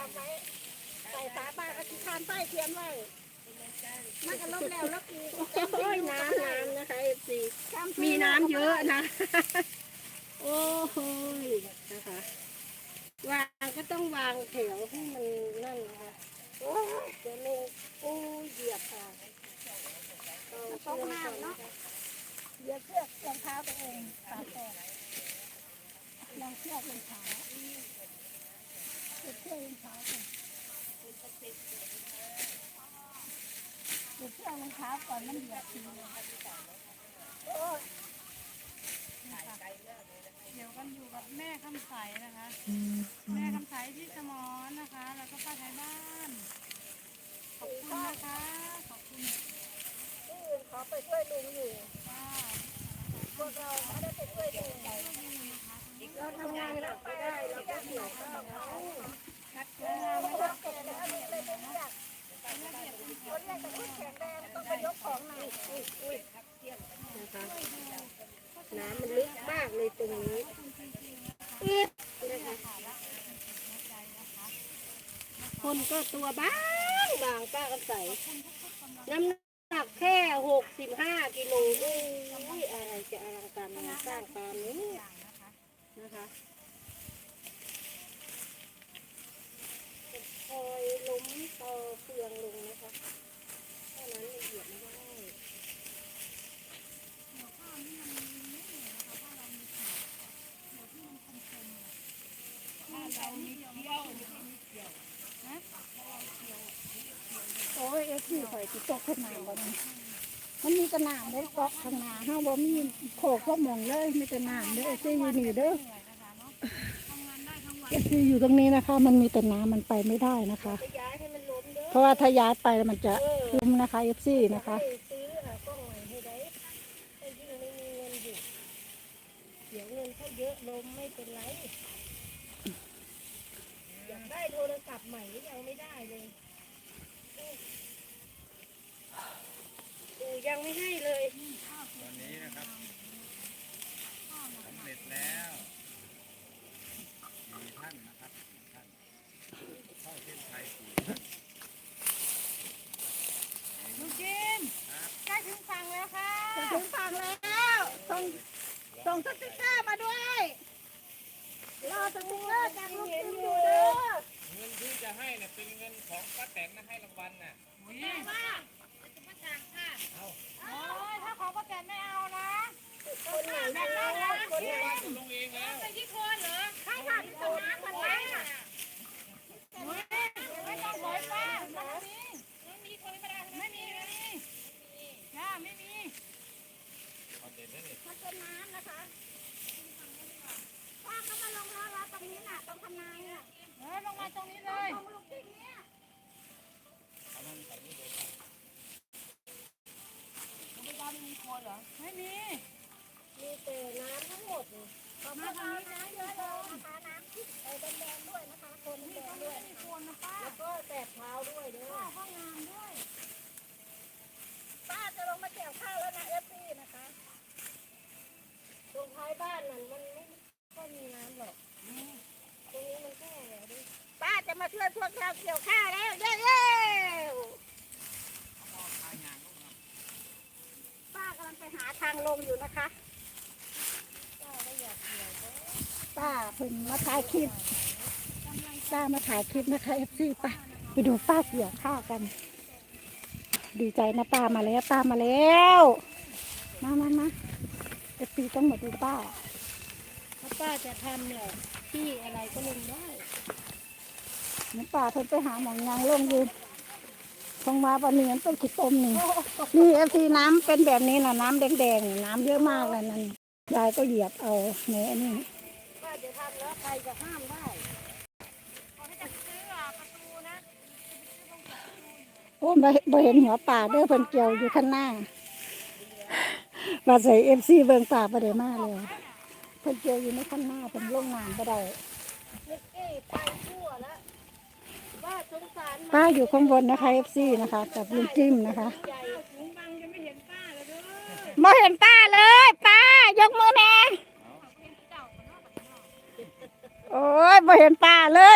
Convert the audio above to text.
ความไว้ใส่ฝาบ้านอธิษฐานป้ายเทียนไว้มันก็ลบแล้วแล้วกูโอ้ยน้ำน้ำนะคะเอฟซีมีน้ำเยอะนะ โอ้โหยนะคะวางก็ต้องวางแถวให้มันนั่นนะคะโอ้ยเดี๋ยวมันโอ้ยเหยียบค่ะต้องห้ามเนาะเหยียบเชือกรองเท้าตัวเองปากแตกลองเชือกรองเท้า ติดเชือกรองเท้าก่อนติดเชือกรองเท้าก่อนมันเหยียบทีโอ้ยเดี๋ยวกันอยู่กับแม่คำใสนะคะ แม่คำใสที่สมอนนะคะ แล้วก็ป้าไทยบ้าน ขอบคุณนะคะ ขอบคุณที่อื่นขอไปช่วยลุงอยู่ป้าพวกเราไม่ได้ไปช่วยลุงเราทำงานหนักไม่ได้เราก็เหนื่อยข้าวเขาเราทำเสร็จแล้วลุงเลยไม่รู้จักคนแรกจะพูดแข็งแรงต้องไปยกของหนักนะคะน้ำมันลึกมากเลยตรงนี้อึดนะคะคนก็ตัวบางบางป้ากันใส่น้ำหนักแค่หกสิบห้ากิโลอุ้ยอะไรจะอลังการสร้างปานนี้ นะคะคอยล้มตอเฟืองลงนะคะเท่นั้นละเอียดไม่ได้โอ้ยเอ็กซี่ข่อยติดตกข้างหน้าบ่นี่ มันมีแตะนามได้ตกข้างหน้าห้าบ่มีโขกก็มองเลยมีแต่น้ำเด้อเอ็กซี่อยู่นี่เด้อเอ็กซี่อยู่ตรงนี้นะคะ มันมีแต่น้ำมันไปไม่ได้นะคะจะย้ายให้มันล้มเด้อเพราะว่าถ้าย้ายไปแล้วมันจะคุ้มนะคะเอฟซีนะคะให้ซื้อหากล้องใหม่ให้ได้ถ้ายิ่งไม่มีเงินอยู่เดี๋ยวเงินเขาเยอะล้มไม่เป็นไรอยากได้โทรศัพท์ใหม่ก็ยังไม่ได้เลยปู่ยัง ไม่ให้เลยวันนี้นะครับสำเร็จแล้วสี่ท่านนะครับสี่ท่านเข้าเส้นชัยสี่ท่านลูกจิมใกล้ถึงฝั่งแล้วค่ะจะถึงฝั่งแล้วส่งส่งสติ๊กเกอร์มาด้วยรอสติ๊กเกอร์จากลูกจิมอยู่เด้อเงินที่จะให้เนี่ยเป็นเงินของป้าแตนนะให้รางวัลน่ะ โอ้ยถ้าของป้าแตนไม่เอานะคนไหนไม่ได้นะคนไหนลงเองแล้ว ไปที่โคนเหรอ ใช่ค่ะที่ตรงน้ำมันไหลอะ ไม่ต้องสอยป้าไม่มีไม่มีคนไม่ได้ไม่มีไม่มีย่าไม่มี เอาเด็ดได้เลย มันเป็นน้ำนะคะป้าเขามาลงแล้วแล้วตรงนี้น่ะตรงทำนายน่ะ เออลงมาตรงนี้เลย ตรงลูกจิมเนี่ย เอามันใส่นี่เลย ไม่มี มีแต่น้ำทั้งหมดเลยมาทางนี้น้ำเยอะเลยนะคะน้ำที่ไอ้แดงๆด้วยนะคะคนแดงๆด้วยไม่ควรนะป้าแล้วก็แตะเท้าด้วยเด้อห้องน้ำด้วย ป้าจะลงมาเกี่ยวข้าวแล้วนะเอฟซีนะคะตรงท้ายบ้านนั่นมันไม่ค่อยมีน้ำหรอกตรงนี้มันแค่ดิป้าจะมาช่วยพวกเราเกี่ยวข้าวแล้วเย้เย้ป้ากำลังไปหาทางลงอยู่นะคะป้าเพิ่งมาถ่ายคลิปป้ามาถ่ายคลิปนะคะเอฟซีป้าไปดูป้าเกี่ยวข้าวกัน ดีใจนะป้ามาแล้วป้ามาแล้วมามามาเอฟซีต้องมาดูป้าถ้าป้าจะทำแหละที่อะไรก็ลงได้น้ำป่าเพิ่นไปหาหมองยางลงอยู่ คงมาปะเนียนต้นขีดต้มนี่นี่เอฟซีน้ำเป็นแบบนี้นะน้ำแดงๆนี่น้ำเยอะมากเลยนั่นยายก็เหยียบเอาในอันนี้ป้าจะทำแล้วใครจะห้ามได้โอ้ไม่ไม่เห็นหัวป่าเด้อเพิ่นเกี่ยวอยู่ข้างหน้ามาใส่เอฟซีเบิ่งป่าประเดี๋ยวมาเลยเพิ่นเกี่ยวอยู่ในข้างหน้าเป็นลงน้ำก็ได้นิกกี้ไปทั่วแล้ว ป้าอยู่ข้างบนนะคะเอฟซีนะคะกับลุงจิ้มนะคะไม่เห็นป้าเลยเด้อไม่เห็นป้าเลยป้ายกมือแน่โอ้ยไม่เห็นป้าเลย